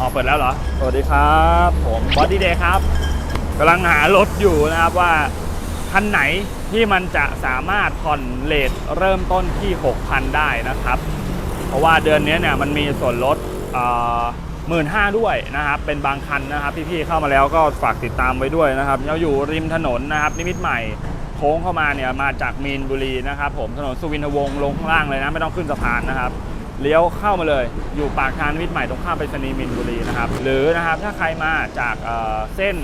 อ๋อเปิดแล้วเหรอ สวัสดีครับ ผมบอดี้เดย์ครับกำลังหารถอยู่นะครับว่าคันไหนที่มันจะสามารถผ่อนเลทเริ่มต้นที่ 6,000 ได้นะครับ เพราะว่าเดือนนี้เนี่ยมันมีส่วนลดหมื่นห้าด้วยนะครับ เป็นบางคันนะครับ พี่ๆเข้ามาแล้วก็ฝากติดตามไว้ด้วยนะครับเราอยู่ริมถนนนะครับ นิมิตใหม่โค้งเข้ามาเนี่ยมาจากมีนบุรีนะครับ ผมถนนสุวินทวงศ์ลงข้างล่างเลยนะ ไม่ต้องขึ้นสะพานนะครับ เลี้ยวเข้ามาเลย อยู่ปากทางนิมิตรใหม่ตรงข้ามไปรษณีมินบุรีนะครับ หรือนะครับถ้าใครมาจากเเส้น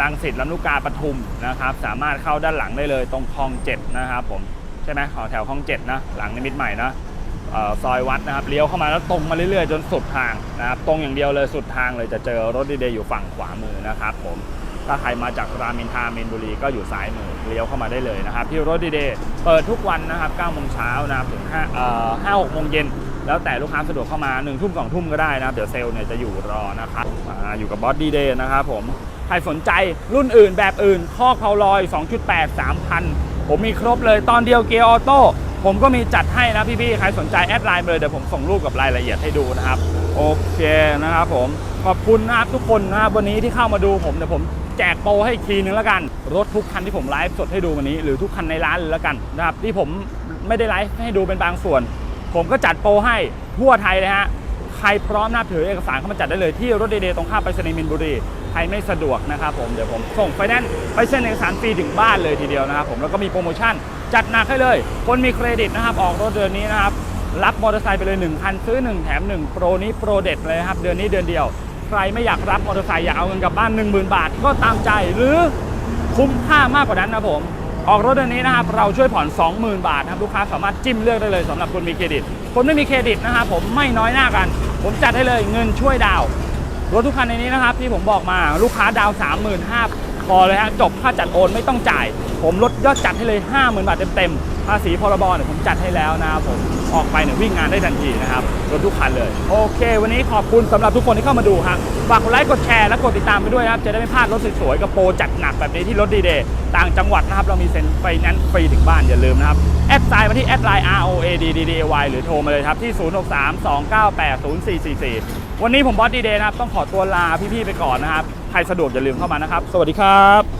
ลังสิตลำลูกกาปทุมนะครับ สามารถเข้าด้านหลังได้เลยตรงคลองเจ็ดนะครับผมใช่ไหมขอแถวคลองเจ็ดนะหลังนิมิตรใหม่นะออซอยวัดนะครับเลี้ยวเข้ามาแล้วตรงมาเรื่อยๆ จนสุดทางนะครับตรงอย่างเดียวเลยสุดทางเลยจะเจอรถดีเดย์อยู่ฝั่งขวามือนะครับผมถ้าใครมาจากรามินทามินบุรีก็อยู่ซ้ายมือเลี้ยวเข้ามาได้เลยนะครับที่รถดีเดย์เปิดทุกวันนะครับ9โมงเช้านะครับถึง5 6โมงเย็น แล้วแต่ลูกค้าสะดวกเข้ามา1ทุ่ม2ทุ่มก็ได้นะครับ เดี๋ยวเซลล์เนี่ยจะอยู่รอนะครับออยู่กับบอสดีเดย์นะครับผม ใครสนใจรุ่นอื่นแบบอื่น ข้อเผาลอย 2.8 3,000 ผมมีครบเลยตอนเดียวเกียร์ออโต้ผมก็มีจัดให้นะพี่ๆ ใครสนใจแอดไลน์เลยเดี๋ยวผมส่งรูปกับรายละเอียดให้ดูนะครับ โอเคนะครับผม ขอบคุณนะครับทุกคนนะครับวันนี้ที่เข้ามาดูผมเดี๋ยวผมแจกโปรให้อีกทีนึงแล้วกัน รถทุกคันที่ผมไลฟ์สดให้ดูวันนี้ หรือทุกคันในร้านเลยแล้วกันนะครับที่ผมไม่ได้ไลฟ์ให้ดูเป็นบางส่วน ผมก็จัดโปรให้ทั่วไทยเลยฮะ ใครพร้อมนับถือเอกสารเข้ามาจัดได้เลยที่รถเดย์ตรงข้ามไปรษณีย์มินบุรี ใครไม่สะดวกนะครับผม เดี๋ยวผมส่งไฟแนนซ์ไปเซ็นเอกสารฟรีถึงบ้านเลยทีเดียวนะครับผม แล้วก็มีโปรโมชั่นจัดหนักให้เลย คนมีเครดิตนะครับ ออกรถเดือนนี้นะครับ รับมอเตอร์ไซค์ไปเลย1คันซื้อ 1 แถม 1 โปรนี้โปรเด็ดเลยครับ เดือนนี้เดือนเดียว ใครไม่อยากรับมอเตอร์ไซค์อยากเอาเงินกลับบ้าน 10,000 บาท ก็ตามใจหรือคุ้มค่ามากกว่านั้นนะผม ออกรถเดือนนี้นะครับเราช่วยผ่อน 20,000 บาทนะครับลูกค้าสามารถจิ้มเลือกได้เลยสำหรับคนมีเครดิต คนไม่มีเครดิตนะครับผมไม่น้อยหน้ากัน ผมจัดให้เลยเงินช่วยดาวรถทุกคันในนี้นะครับที่ผมบอกมาลูกค้าดาว 35,000 พอเลยฮะจบค่าจัดโอนไม่ต้องจ่าย ผมลดยอดจัดให้เลย 50,000 บาทเต็มๆภาษีพรบเนี่ยผมจัดให้แล้วนะครับผมออกไปเนี่ยวิ่งงานได้ทันทีนะครับรถทุกคันเลย โอเค วันนี้ขอบคุณสำหรับทุกคนที่เข้ามาดูครับฝากกดไลค์กดแชร์และกดติดตามไปด้วยครับจะได้ไม่พลาดรถสวยๆกับโปรจัดหนักแบบนี้ที่รถดีเดย์ต่างจังหวัดนะครับเรามีเซ็นไฟแนนซ์ฟรีถึงบ้านอย่าลืมนะครับแอดไซน์มาที่แอดไลน์ R O A D D D A Y หรือโทรมาเลยครับที่ 0632980444 วันนี้ผมบอสดีเดย์นะครับต้องขอตัวลาพี่ๆไปก่อนนะครับ ใครสะดวกอย่าลืมเข้ามานะครับ สวัสดีครับ